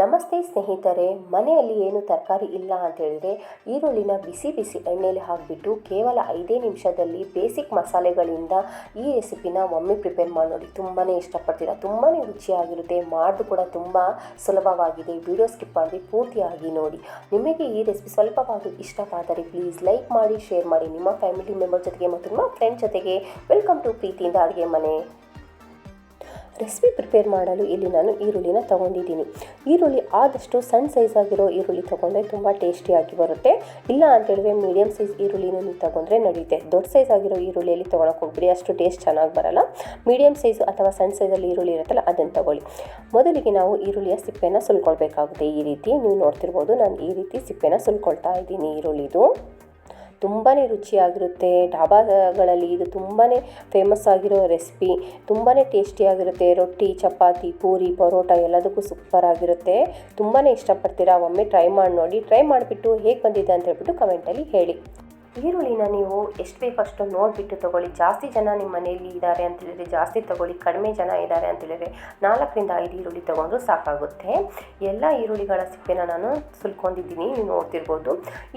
ನಮಸ್ತೆ ಸ್ನೇಹಿತರೆ, ಮನೆಯಲ್ಲಿ ಏನು ತರಕಾರಿ ಇಲ್ಲ ಅಂತ ಹೇಳಿದ್ರೆ ಈರುಳ್ಳಿನ ಬಿಸಿ ಬಿಸಿ ಎಣ್ಣೆಯಲ್ಲಿ ಹಾಕಿಬಿಟ್ಟು ಕೇವಲ ಐದೇ ನಿಮಿಷದಲ್ಲಿ ಬೇಸಿಕ್ ಮಸಾಲೆಗಳಿಂದ ಈ ರೆಸಿಪಿನ ಒಮ್ಮೆ ಪ್ರಿಪೇರ್ ಮಾಡಿ ನೋಡಿ. ತುಂಬಾ ಇಷ್ಟಪಡ್ತೀರಾ? ತುಂಬಾ ರುಚಿಯಾಗಿರುತ್ತೆ, ಮಾಡೋದು ಕೂಡ ತುಂಬ ಸುಲಭವಾಗಿದೆ. ವಿಡಿಯೋ ಸ್ಕಿಪ್ ಮಾಡಿ ಪೂರ್ತಿಯಾಗಿ ನೋಡಿ. ನಿಮಗೆ ಈ ರೆಸಿಪಿ ಸ್ವಲ್ಪವಾಗಿ ಇಷ್ಟವಾದರೆ ಪ್ಲೀಸ್ ಲೈಕ್ ಮಾಡಿ, ಶೇರ್ ಮಾಡಿ. ನಿಮ್ಮ ಫ್ಯಾಮಿಲಿ ಮೆಂಬರ್ ಜೊತೆಗೆ ಮತ್ತು ನಿಮ್ಮ ಫ್ರೆಂಡ್ ಜೊತೆಗೆ ವೆಲ್ಕಮ್ ಟು ಪ್ರೀತಿಯಿಂದ ಅಡುಗೆ ಮನೆ. ರೆಸಿಪಿ ಪ್ರಿಪೇರ್ ಮಾಡಲು ಇಲ್ಲಿ ನಾನು ಈರುಳ್ಳಿನ ತೊಗೊಂಡಿದ್ದೀನಿ. ಈರುಳ್ಳಿ ಆದಷ್ಟು ಸಣ್ಣ ಸೈಜಾಗಿರೋ ಈರುಳ್ಳಿ ತೊಗೊಂಡ್ರೆ ತುಂಬ ಟೇಸ್ಟಿಯಾಗಿ ಬರುತ್ತೆ. ಇಲ್ಲ ಅಂತೇಳಿದ್ರೆ ಮೀಡಿಯಮ್ ಸೈಜ್ ಈರುಳ್ಳಿನ ನೀವು ತೊಗೊಂಡ್ರೆ ನಡೆಯುತ್ತೆ. ದೊಡ್ಡ ಸೈಜ್ ಆಗಿರೋ ಈರುಳ್ಳಿಯಲ್ಲಿ ತೊಗೊಳಕ್ಕೆ ಹೋಗ್ಬಿಡಿ. ಅಷ್ಟು ಟೇಸ್ಟ್ ಚೆನ್ನಾಗಿ ಬರಲ್ಲ. ಮೀಡಿಯಮ್ ಸೈಜ್ ಅಥವಾ ಸಣ್ಣ ಸೈಜಲ್ಲಿ ಈರುಳ್ಳಿ ಇರುತ್ತಲ್ಲ, ಅದನ್ನು ತಗೊಳ್ಳಿ. ಮೊದಲಿಗೆ ನಾವು ಈರುಳ್ಳಿಯ ಸಿಪ್ಪೆನ ಸುಲ್ಕೊಳ್ಬೇಕಾಗುತ್ತೆ ಈ ರೀತಿ. ನೀವು ನೋಡ್ತಿರ್ಬೋದು, ನಾನು ಈ ರೀತಿ ಸಿಪ್ಪೆನ ಸುಲ್ಕೊಳ್ತಾ ಇದ್ದೀನಿ ಈರುಳ್ಳಿದು. ತುಂಬಾ ರುಚಿಯಾಗಿರುತ್ತೆ. ಡಾಬಾಗಳಲ್ಲಿ ಇದು ತುಂಬಾ ಫೇಮಸ್ ಆಗಿರೋ ರೆಸಿಪಿ ತುಂಬಾ ಟೇಸ್ಟಿಯಾಗಿರುತ್ತೆ ರೊಟ್ಟಿ, ಚಪಾತಿ, ಪೂರಿ, ಪರೋಟ ಎಲ್ಲದಕ್ಕೂ ಸೂಪರ್ ಆಗಿರುತ್ತೆ. ತುಂಬಾ ಇಷ್ಟಪಡ್ತೀರಾ? ಒಮ್ಮೆ ಟ್ರೈ ಮಾಡಿ ನೋಡಿ. ಟ್ರೈ ಮಾಡಿಬಿಟ್ಟು ಹೇಗೆ ಬಂದಿದೆ ಅಂತ ಹೇಳ್ಬಿಟ್ಟು ಕಮೆಂಟಲ್ಲಿ ಹೇಳಿ. ಈರುಳ್ಳಿನ ನೀವು ಎಷ್ಟು ಬೇಕು ಅಷ್ಟು ನೋಡಿಬಿಟ್ಟು ತೊಗೊಳ್ಳಿ. ಜಾಸ್ತಿ ಜನ ನಿಮ್ಮ ಮನೆಯಲ್ಲಿ ಇದ್ದಾರೆ ಅಂತ ಹೇಳಿದ್ರೆ ಜಾಸ್ತಿ ತೊಗೊಳ್ಳಿ, ಕಡಿಮೆ ಜನ ಇದ್ದಾರೆ ಅಂತ ಹೇಳಿದ್ರೆ ನಾಲ್ಕರಿಂದ ಐದು ಈರುಳ್ಳಿ ತೊಗೊಂಡ್ರೂ ಸಾಕಾಗುತ್ತೆ. ಎಲ್ಲ ಈರುಳ್ಳಿಗಳ ಸಿಪ್ಪೆನ ನಾನು ಸುಲ್ಕೊಂಡಿದ್ದೀನಿ, ನೀವು ನೋಡ್ತಿರ್ಬೋದು.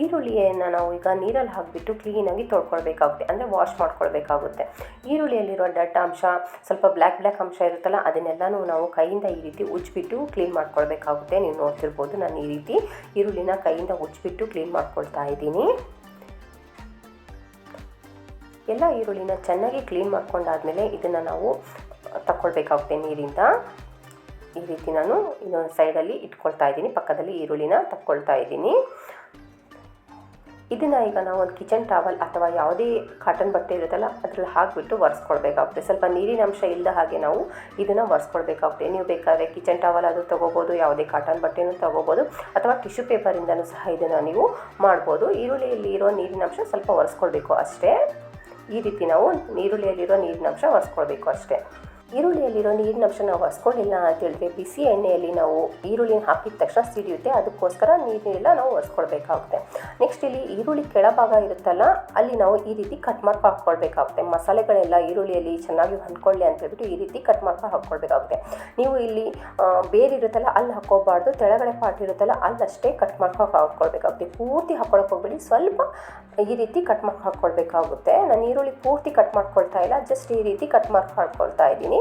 ಈರುಳ್ಳಿಯನ್ನು ನಾವು ಈಗ ನೀರಲ್ಲಿ ಹಾಕಿಬಿಟ್ಟು ಕ್ಲೀನಾಗಿ ತೊಳ್ಕೊಳ್ಬೇಕಾಗುತ್ತೆ, ಅಂದರೆ ವಾಶ್ ಮಾಡ್ಕೊಳ್ಬೇಕಾಗುತ್ತೆ. ಈರುಳ್ಳಿಯಲ್ಲಿರುವ ಡಟ್ ಅಂಶ, ಸ್ವಲ್ಪ ಬ್ಲ್ಯಾಕ್ ಬ್ಲ್ಯಾಕ್ ಅಂಶ ಇರುತ್ತಲ್ಲ, ಅದನ್ನೆಲ್ಲನೂ ನಾವು ಕೈಯಿಂದ ಈ ರೀತಿ ಉಜ್ಜಿಬಿಟ್ಟು ಕ್ಲೀನ್ ಮಾಡ್ಕೊಳ್ಬೇಕಾಗುತ್ತೆ. ನೀವು ನೋಡ್ತಿರ್ಬೋದು ನಾನು ಈ ರೀತಿ ಈರುಳ್ಳಿನ ಕೈಯಿಂದ ಉಜ್ಜಿಬಿಟ್ಟು ಕ್ಲೀನ್ ಮಾಡ್ಕೊಳ್ತಾ ಇದ್ದೀನಿ. ಎಲ್ಲ ಈರುಳ್ಳಿನ ಚೆನ್ನಾಗಿ ಕ್ಲೀನ್ ಮಾಡ್ಕೊಂಡಾದ್ಮೇಲೆ ಇದನ್ನು ನಾವು ತಗೊಳ್ಬೇಕಾಗುತ್ತೆ ನೀರಿಂದ. ಈ ರೀತಿ ನಾನು ಇನ್ನೊಂದು ಸೈಡಲ್ಲಿ ಇಟ್ಕೊಳ್ತಾ ಇದ್ದೀನಿ, ಪಕ್ಕದಲ್ಲಿ ಈರುಳ್ಳಿನ ತಕ್ಕೊಳ್ತಾ ಇದ್ದೀನಿ. ಇದನ್ನು ಈಗ ನಾವು ಒಂದು ಕಿಚನ್ ಟಾವಲ್ ಅಥವಾ ಯಾವುದೇ ಕಾಟನ್ ಬಟ್ಟೆ ಇರುತ್ತಲ್ಲ, ಅದ್ರಲ್ಲಿ ಹಾಕಿಬಿಟ್ಟು ಒರೆಸ್ಕೊಳ್ಬೇಕಾಗುತ್ತೆ. ಸ್ವಲ್ಪ ನೀರಿನ ಅಂಶ ಇಲ್ಲದ ಹಾಗೆ ನಾವು ಇದನ್ನು ಒರೆಸ್ಕೊಳ್ಬೇಕಾಗುತ್ತೆ. ನೀವು ಬೇಕಾದರೆ ಕಿಚನ್ ಟವಲ್ ಆದರೂ ತೊಗೋಬೋದು, ಯಾವುದೇ ಕಾಟನ್ ಬಟ್ಟೆನೂ ತೊಗೋಬೋದು, ಅಥವಾ ಟಿಶ್ಯೂ ಪೇಪರಿಂದನೂ ಸಹ ಇದನ್ನು ನೀವು ಮಾಡ್ಬೋದು. ಈರುಳ್ಳಿಯಲ್ಲಿ ಇರೋ ನೀರಿನ ಅಂಶ ಸ್ವಲ್ಪ ಒರೆಸ್ಕೊಳ್ಬೇಕು ಅಷ್ಟೇ. ಈ ರೀತಿ ನಾವು ಈರುಳ್ಳಿಯಲ್ಲಿರೋ ನೀರಿನ ಅಂಶ ಒರೆಸ್ಕೊಳ್ಬೇಕು ಅಷ್ಟೇ. ಈರುಳ್ಳಿಯಲ್ಲಿರೋ ನೀರಿನ ಅಂಶ ನಾವು ಅಂತ ಹೇಳಿದ್ರೆ ಬಿಸಿ ಎಣ್ಣೆಯಲ್ಲಿ ನಾವು ಈರುಳ್ಳಿನ ಹಾಕಿದ ತಕ್ಷಣ ಸಿಡಿಯುತ್ತೆ. ಅದಕ್ಕೋಸ್ಕರ ನೀರನ್ನೆಲ್ಲ ನಾವು ಒರೆಸ್ಕೊಳ್ಬೇಕಾಗುತ್ತೆ. ನೆಕ್ಸ್ಟ್ ಇಲ್ಲಿ ಈರುಳ್ಳಿ ಕೆಳಭಾಗ ಇರುತ್ತಲ್ಲ, ಅಲ್ಲಿ ನಾವು ಈ ರೀತಿ ಕಟ್ ಮಾಡ್ಕೊ ಹಾಕ್ಕೊಳ್ಬೇಕಾಗುತ್ತೆ. ಮಸಾಲೆಗಳೆಲ್ಲ ಈರುಳ್ಳಿಯಲ್ಲಿ ಚೆನ್ನಾಗಿ ಹೊಂದ್ಕೊಳ್ಳಿ ಅಂತ ಹೇಳ್ಬಿಟ್ಟು ಈ ರೀತಿ ಕಟ್ ಮಾಡ್ಕೊಂಡು ಹಾಕ್ಕೊಳ್ಬೇಕಾಗುತ್ತೆ. ನೀವು ಇಲ್ಲಿ ಬೇರೆ ಇರುತ್ತಲ್ಲ, ಅಲ್ಲಿ ಹಾಕೋಬಾರ್ದು ತೆಳಗಡೆ ಪಾರ್ಟ್ ಇರುತ್ತಲ್ಲ, ಅಲ್ಲಷ್ಟೇ ಕಟ್ ಮಾಡ್ಕೊಂಡು ಹಾಕ್ಕೊಳ್ಬೇಕಾಗುತ್ತೆ. ಪೂರ್ತಿ ಹಾಕ್ಕೊಳಕ್ಕೆ ಹೋಗ್ಬೇಡಿ. ಸ್ವಲ್ಪ ಈ ರೀತಿ ಕಟ್ ಮಾರ್ಕ್ ಹಾಕ್ಕೊಳ್ಬೇಕಾಗುತ್ತೆ. ನಾನು ಈರುಳ್ಳಿ ಪೂರ್ತಿ ಕಟ್ ಮಾಡ್ಕೊಳ್ತಾ ಇಲ್ಲ. ಜಸ್ಟ್ ಈ ರೀತಿ ಕಟ್ ಮಾಡಿ ಹಾಕ್ಕೊಳ್ತಾ ಇದ್ದೀನಿ.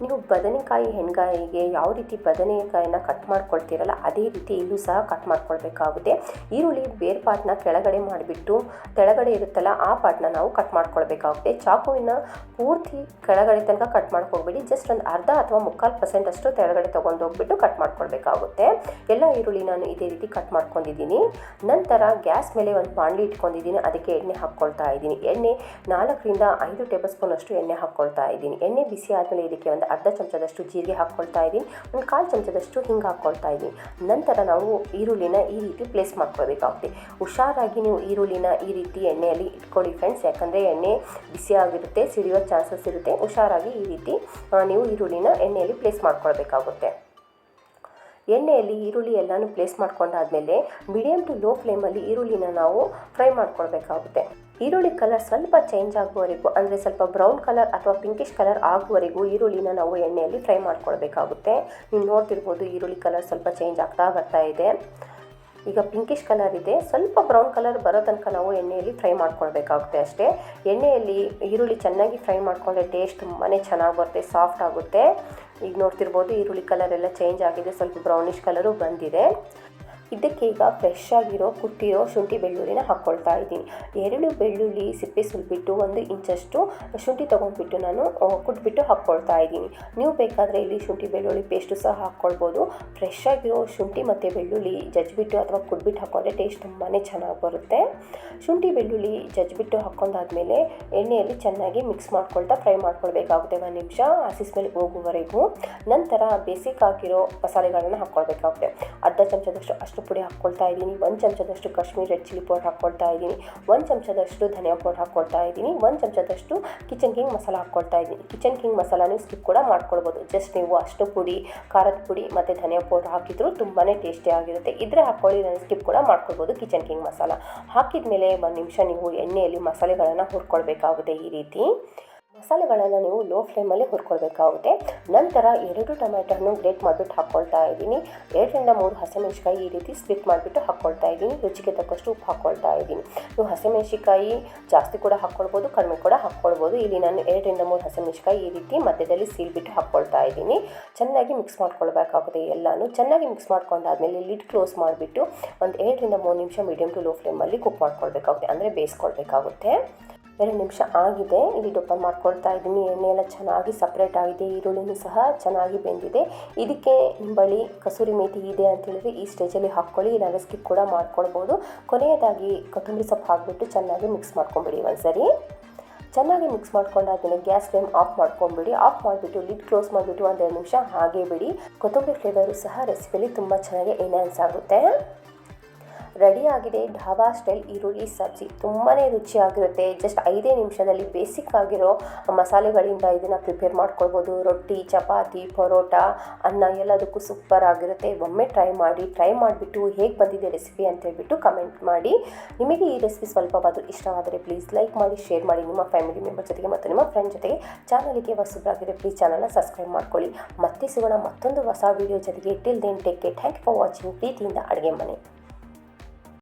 ನೀವು ಬದನೆಕಾಯಿ ಹೆಣ್ಗಾಯಿಗೆ ಯಾವ ರೀತಿ ಬದನೆಕಾಯಿನ ಕಟ್ ಮಾಡ್ಕೊಳ್ತೀರಲ್ಲ, ಅದೇ ರೀತಿ ಇಲ್ಲೂ ಸಹ ಕಟ್ ಮಾಡ್ಕೊಳ್ಬೇಕಾಗುತ್ತೆ. ಈರುಳ್ಳಿ ಬೇರೆ ಪಾರ್ಟ್ನ ಕೆಳಗಡೆ ಮಾಡಿಬಿಟ್ಟು ಕೆಳಗಡೆ ಇರುತ್ತಲ್ಲ, ಆ ಪಾರ್ಟ್ನ ನಾವು ಕಟ್ ಮಾಡ್ಕೊಳ್ಬೇಕಾಗುತ್ತೆ. ಚಾಕುವಿನ ಪೂರ್ತಿ ಕೆಳಗಡೆ ತನಕ ಕಟ್ ಮಾಡ್ಕೊಳ್ಬೇಡಿ. ಜಸ್ಟ್ ಒಂದು ಅರ್ಧ ಅಥವಾ ಮುಕ್ಕಾಲು ಪರ್ಸೆಂಟ್ ಅಷ್ಟು ಕೆಳಗಡೆ ತೊಗೊಂಡು ಹೋಗ್ಬಿಟ್ಟು ಕಟ್ ಮಾಡ್ಕೊಳ್ಬೇಕಾಗುತ್ತೆ. ಎಲ್ಲ ಈರುಳ್ಳಿ ನಾನು ಇದೇ ರೀತಿ ಕಟ್ ಮಾಡ್ಕೊಂಡಿದ್ದೀನಿ. ನಂತರ ಗ್ಯಾಸ್ ಮೇಲೆ ಒಂದು ಬಾಣಲಿ ಇಟ್ಕೊಂಡಿದ್ದೀನಿ. ಅದಕ್ಕೆ ಎಣ್ಣೆ ಹಾಕ್ಕೊಳ್ತಾ ಇದ್ದೀನಿ. ಎಣ್ಣೆ ನಾಲ್ಕರಿಂದ ಐದು ಟೇಬಲ್ ಸ್ಪೂನ್ ಅಷ್ಟು ಎಣ್ಣೆ ಹಾಕ್ಕೊಳ್ತಾ ಇದ್ದೀನಿ. ಎಣ್ಣೆ ಬಿಸಿ ಆದಮೇಲೆ ಇದಕ್ಕೆ ಒಂದು ಅರ್ಧ ಚಮಚದಷ್ಟು ಜೀರಿಗೆ ಹಾಕ್ಕೊಳ್ತಾ ಇದ್ದೀನಿ. ಒಂದು ಕಾಲು ಚಮಚದಷ್ಟು ಹಿಂಗೆ ಹಾಕ್ಕೊಳ್ತಾ ಇದ್ದೀನಿ. ನಂತರ ನಾವು ಈರುಳ್ಳಿನ ಈ ರೀತಿ ಪ್ಲೇಸ್ ಮಾಡ್ಕೊಳ್ಬೇಕಾಗುತ್ತೆ ಹುಷಾರಾಗಿ ನೀವು ಈರುಳ್ಳಿನ ಈ ರೀತಿ ಎಣ್ಣೆಯಲ್ಲಿ ಇಟ್ಕೊಳ್ಳಿ ಫ್ರೆಂಡ್ಸ್. ಯಾಕಂದರೆ ಎಣ್ಣೆ ಬಿಸಿ ಆಗಿರುತ್ತೆ ಸಿಡಿಯೋ ಚಾನ್ಸಸ್ ಇರುತ್ತೆ. ಹುಷಾರಾಗಿ ಈ ರೀತಿ ನೀವು ಈರುಳ್ಳಿನ ಎಣ್ಣೆಯಲ್ಲಿ ಪ್ಲೇಸ್ ಮಾಡ್ಕೊಳ್ಬೇಕಾಗುತ್ತೆ. ಎಣ್ಣೆಯಲ್ಲಿ ಈರುಳ್ಳಿ ಎಲ್ಲನೂ ಪ್ಲೇಸ್ ಮಾಡ್ಕೊಂಡಾದ್ಮೇಲೆ ಮೀಡಿಯಮ್ ಟು ಲೋ ಫ್ಲೇಮಲ್ಲಿ ಈರುಳ್ಳಿನ ನಾವು ಫ್ರೈ ಮಾಡ್ಕೊಳ್ಬೇಕಾಗುತ್ತೆ. ಈರುಳ್ಳಿ ಕಲರ್ ಸ್ವಲ್ಪ ಚೇಂಜ್ ಆಗುವವರೆಗೂ, ಅಂದರೆ ಸ್ವಲ್ಪ ಬ್ರೌನ್ ಕಲರ್ ಅಥವಾ ಪಿಂಕಿಶ್ ಕಲರ್ ಆಗುವವರೆಗೂ ಈರುಳ್ಳಿನ ನಾವು ಎಣ್ಣೆಯಲ್ಲಿ ಫ್ರೈ ಮಾಡ್ಕೊಳ್ಬೇಕಾಗುತ್ತೆ. ನೀವು ನೋಡ್ತಿರ್ಬೋದು ಈರುಳ್ಳಿ ಕಲರ್ ಸ್ವಲ್ಪ ಚೇಂಜ್ ಆಗ್ತಾ ಬರ್ತಾ ಇದೆ. ಈಗ ಪಿಂಕಿಶ್ ಕಲರ್ ಇದೆ, ಸ್ವಲ್ಪ ಬ್ರೌನ್ ಕಲರ್ ಬರೋ ತನಕ ನಾವು ಎಣ್ಣೆಯಲ್ಲಿ ಫ್ರೈ ಮಾಡ್ಕೊಳ್ಬೇಕಾಗುತ್ತೆ ಅಷ್ಟೇ. ಎಣ್ಣೆಯಲ್ಲಿ ಈರುಳ್ಳಿ ಚೆನ್ನಾಗಿ ಫ್ರೈ ಮಾಡ್ಕೊಂಡ್ರೆ ಟೇಸ್ಟ್ ತುಂಬಾ ಚೆನ್ನಾಗಿ ಬರುತ್ತೆ ಸಾಫ್ಟ್ ಆಗುತ್ತೆ. ಈಗ ನೋಡ್ತಿರ್ಬೋದು ಈರುಳ್ಳಿ ಕಲರ್ ಎಲ್ಲ ಚೇಂಜ್ ಆಗಿದೆ. ಸ್ವಲ್ಪ ಬ್ರೌನಿಷ್ ಕಲರು ಬಂದಿದೆ. ಇದಕ್ಕೆ ಈಗ ಫ್ರೆಶ್ ಆಗಿರೋ, ಕುಟ್ಟಿರೋ ಶುಂಠಿ ಬೆಳ್ಳುಳ್ಳಿನ ಹಾಕ್ಕೊಳ್ತಾ ಇದ್ದೀನಿ. ಎರಡು ಬೆಳ್ಳುಳ್ಳಿ ಸಿಪ್ಪೆ ಸುಲ್ಬಿಟ್ಟು ಒಂದು ಇಂಚಷ್ಟು ಶುಂಠಿ ತೊಗೊಂಡ್ಬಿಟ್ಟು ನಾನು ಕುಟ್ಬಿಟ್ಟು ಹಾಕ್ಕೊಳ್ತಾ ಇದ್ದೀನಿ. ನೀವು ಬೇಕಾದರೆ ಇಲ್ಲಿ ಶುಂಠಿ ಬೆಳ್ಳುಳ್ಳಿ ಪೇಸ್ಟು ಸಹ ಹಾಕ್ಕೊಳ್ಬೋದು. ಫ್ರೆಶ್ ಆಗಿರೋ ಶುಂಠಿ ಮತ್ತು ಬೆಳ್ಳುಳ್ಳಿ ಜಜ್ಬಿಟ್ಟು ಅಥವಾ ಕುಟ್ಬಿಟ್ಟು ಹಾಕ್ಕೊಂಡ್ರೆ ಟೇಸ್ಟ್ ತುಂಬಾ ಚೆನ್ನಾಗಿ ಬರುತ್ತೆ. ಶುಂಠಿ ಬೆಳ್ಳುಳ್ಳಿ ಜಜ್ಬಿಟ್ಟು ಹಾಕ್ಕೊಂಡಾದ್ಮೇಲೆ ಎಣ್ಣೆಯಲ್ಲಿ ಚೆನ್ನಾಗಿ ಮಿಕ್ಸ್ ಮಾಡ್ಕೊಳ್ತಾ ಫ್ರೈ ಮಾಡ್ಕೊಳ್ಬೇಕಾಗುತ್ತೆ. ಒಂದು ನಿಮಿಷ, ಹಸಿ ಸ್ಮೆಲ್ ಹೋಗುವವರೆಗೂ. ನಂತರ ಬೇಸಿಕ್ ಹಾಕಿರೋ ಮಸಾಲೆಗಳನ್ನು ಹಾಕ್ಕೊಳ್ಬೇಕಾಗುತ್ತೆ. ಅರ್ಧ ಚಮಚದಷ್ಟು ಅಷ್ಟು ಪುಡಿ ಹಾಕ್ಕೊಳ್ತಾ ಇದ್ದೀನಿ, ಒಂದು ಚಮಚದಷ್ಟು ಕಾಶ್ಮೀರ್ ರೆಡ್ ಚಿಲ್ಲಿ ಪೌಡರ್ ಹಾಕ್ಕೊಳ್ತಾ ಇದ್ದೀನಿ, ಒಂದು ಚಮಚದಷ್ಟು ಧನಿಯಾ ಪೌಡರ್ ಹಾಕ್ಕೊಳ್ತಾ ಇದ್ದೀನಿ, ಒಂದು ಚಮಚದಷ್ಟು ಕಿಚನ್ ಕಿಂಗ್ ಮಸಾಲ ಹಾಕ್ಕೊಳ್ತಾ ಇದ್ದೀನಿ. ಕಿಚನ್ ಕಿಂಗ್ ಮಸಾಲ ಸ್ಕಿಪ್ ಕೂಡ ಮಾಡ್ಕೊಳ್ಬೋದು. ಜಸ್ಟ್ ನೀವು ಅಷ್ಟು ಪುಡಿ, ಖಾರದ ಪುಡಿ ಮತ್ತು ಧನಿಯಾ ಪೌಡರ್ ಹಾಕಿದ್ರು ತುಂಬಾ ಟೇಸ್ಟಿ ಆಗಿರುತ್ತೆ. ಇದ್ರೆ ಹಾಕ್ಕೊಳ್ಳಿ, ನಾನು ಸ್ಕಿಪ್ ಕೂಡ ಮಾಡ್ಕೊಳ್ಬೋದು ಕಿಚನ್ ಕಿಂಗ್ ಮಸಾಲ ಹಾಕಿದ ಮೇಲೆ ಒಂದು ನಿಮಿಷ ನೀವು ಎಣ್ಣೆಯಲ್ಲಿ ಮಸಾಲೆಗಳನ್ನು ಹುರ್ಕೊಳ್ಬೇಕಾಗುತ್ತೆ ಈ ರೀತಿ. ಮಸಾಲೆಗಳನ್ನು ನೀವು ಲೋ ಫ್ಲೇಮಲ್ಲಿ ಹುರ್ಕೊಳ್ಬೇಕಾಗುತ್ತೆ. ನಂತರ ಎರಡು ಟೊಮ್ಯಾಟೊವನ್ನು ಗ್ರೇಟ್ ಮಾಡಿಬಿಟ್ಟು ಹಾಕ್ಕೊಳ್ತಾ ಇದ್ದೀನಿ. ಎರಡರಿಂದ ಮೂರು ಹಸಿಮೆಣಸಿಕಾಯಿ ಈ ರೀತಿ ಸ್ಲಿಪ್ ಮಾಡಿಬಿಟ್ಟು ಹಾಕ್ಕೊಳ್ತಾ ಇದ್ದೀನಿ. ರುಚಿಗೆ ತಕ್ಕಷ್ಟು ಉಪ್ಪು ಹಾಕ್ಕೊಳ್ತಾ ಇದ್ದೀನಿ. ನೀವು ಹಸಿಮೆಣಸಿಕಾಯಿ ಜಾಸ್ತಿ ಕೂಡ ಹಾಕ್ಕೊಳ್ಬೋದು ಕಡಿಮೆ ಕೂಡ ಹಾಕ್ಕೊಳ್ಬೋದು ಇಲ್ಲಿ ನಾನು ಎರಡರಿಂದ ಮೂರು ಹಸಿಮೆಣಸಿಕಾಯಿ ಈ ರೀತಿ ಮಧ್ಯದಲ್ಲಿ ಸೀಲ್ಬಿಟ್ಟು ಹಾಕ್ಕೊಳ್ತಾ ಇದ್ದೀನಿ. ಚೆನ್ನಾಗಿ ಮಿಕ್ಸ್ ಮಾಡ್ಕೊಳ್ಬೇಕಾಗುತ್ತೆ ಎಲ್ಲನೂ. ಚೆನ್ನಾಗಿ ಮಿಕ್ಸ್ ಮಾಡ್ಕೊಂಡಾದ್ಮೇಲೆ ಲಿಡ್ ಕ್ಲೋಸ್ ಮಾಡಿಬಿಟ್ಟು ಒಂದು ಎರಡರಿಂದ ಮೂರು ನಿಮಿಷ ಮೀಡಿಯಮ್ ಟು ಲೋ ಫ್ಲೇಮಲ್ಲಿ ಕುಕ್ ಮಾಡ್ಕೊಳ್ಬೇಕಾಗುತ್ತೆ. ಅಂದರೆ ಬೇಯಿಸ್ಕೊಳ್ಬೇಕಾಗುತ್ತೆ. ಎರಡು ನಿಮಿಷ ಆಗಿದೆ. ಇಲ್ಲಿ ಓಪನ್ ಮಾಡ್ಕೊಳ್ತಾ ಇದ್ದೀನಿ. ಎಣ್ಣೆ ಎಲ್ಲ ಚೆನ್ನಾಗಿ ಸಪ್ರೇಟ್ ಆಗಿದೆ. ಈರುಳ್ಳಿನೂ ಸಹ ಚೆನ್ನಾಗಿ ಬೆಂದಿದೆ. ಇದಕ್ಕೆ ನಿಮ್ಮ ಬಳಿ ಕಸೂರಿ ಮೇಥಿ ಇದೆ ಅಂತ ಹೇಳಿದ್ರೆ ಈ ಸ್ಟೇಜಲ್ಲಿ ಹಾಕ್ಕೊಳ್ಳಿ. ಇಲ್ಲಾಂದರೆ ಸ್ಕಿಪ್ ಕೂಡ ಮಾಡ್ಕೊಳ್ಬೋದು. ಕೊನೆಯದಾಗಿ ಕೊತ್ತಂಬರಿ ಸೊಪ್ಪು ಹಾಕಿಬಿಟ್ಟು ಚೆನ್ನಾಗಿ ಮಿಕ್ಸ್ ಮಾಡ್ಕೊಂಬಿಡಿ ಒಂದ್ಸರಿ. ಚೆನ್ನಾಗಿ ಮಿಕ್ಸ್ ಮಾಡ್ಕೊಂಡಾದ್ಮೇಲೆ ಗ್ಯಾಸ್ ಫ್ಲೇಮ್ ಆಫ್ ಮಾಡ್ಕೊಂಬಿಡಿ. ಆಫ್ ಮಾಡಿಬಿಟ್ಟು ಲಿಡ್ ಕ್ಲೋಸ್ ಮಾಡಿಬಿಟ್ಟು ಒಂದೆರಡು ನಿಮಿಷ ಹಾಗೆ ಬಿಡಿ. ಕೊತ್ತಂಬರಿ ಫ್ಲೇವರು ಸಹ ರೆಸಿಪಿಯಲ್ಲಿ ತುಂಬ ಚೆನ್ನಾಗಿ ಎನ್ಹ್ಯಾನ್ಸ್ ಆಗುತ್ತೆ. ರೆಡಿ ಆಗಿದೆ ಢಾಬಾ ಸ್ಟೈಲ್ ಈರುಳ್ಳಿ ಸಬ್ಜಿ ತುಂಬಾ ರುಚಿಯಾಗಿರುತ್ತೆ. ಜಸ್ಟ್ ಐದೇ ನಿಮಿಷದಲ್ಲಿ ಬೇಸಿಕ್ ಆಗಿರೋ ಮಸಾಲೆಗಳಿಂದ ಇದನ್ನು ಪ್ರಿಪೇರ್ ಮಾಡ್ಕೊಳ್ಬೋದು. ರೊಟ್ಟಿ, ಚಪಾತಿ, ಪರೋಟ, ಅನ್ನ ಎಲ್ಲದಕ್ಕೂ ಸೂಪರ್ ಆಗಿರುತ್ತೆ. ಒಮ್ಮೆ ಟ್ರೈ ಮಾಡಿ, ಟ್ರೈ ಮಾಡಿಬಿಟ್ಟು ಹೇಗೆ ಬಂದಿದೆ ರೆಸಿಪಿ ಅಂತ ಹೇಳ್ಬಿಟ್ಟು ಕಮೆಂಟ್ ಮಾಡಿ. ನಿಮಗೆ ಈ ರೆಸಿಪಿ ಸ್ವಲ್ಪವಾದರೂ ಇಷ್ಟವಾದರೆ ಪ್ಲೀಸ್ ಲೈಕ್ ಮಾಡಿ, ಶೇರ್ ಮಾಡಿ. ನಿಮ್ಮ ಫ್ಯಾಮಿಲಿ ಮೆಂಬರ್ ಜೊತೆಗೆ ಮತ್ತು ನಿಮ್ಮ ಫ್ರೆಂಡ್ ಜೊತೆಗೆ ಚಾನಲ್ಗೆ ಹೊಸಬ್ರಾಗಿದೆ ಪ್ಲೀಸ್ ಚಾನಲ್ನ ಸಬ್ಸ್ಕ್ರೈಬ್ ಮಾಡ್ಕೊಳ್ಳಿ. ಮತ್ತೆ ಸಿಗೋಣ ಮತ್ತೊಂದು ಹೊಸ ವೀಡಿಯೋ ಜೊತೆಗೆ. Till then take care thank you for watching ಪ್ರೀತಿಯಿಂದ ಅಡುಗೆ ಮನೆ.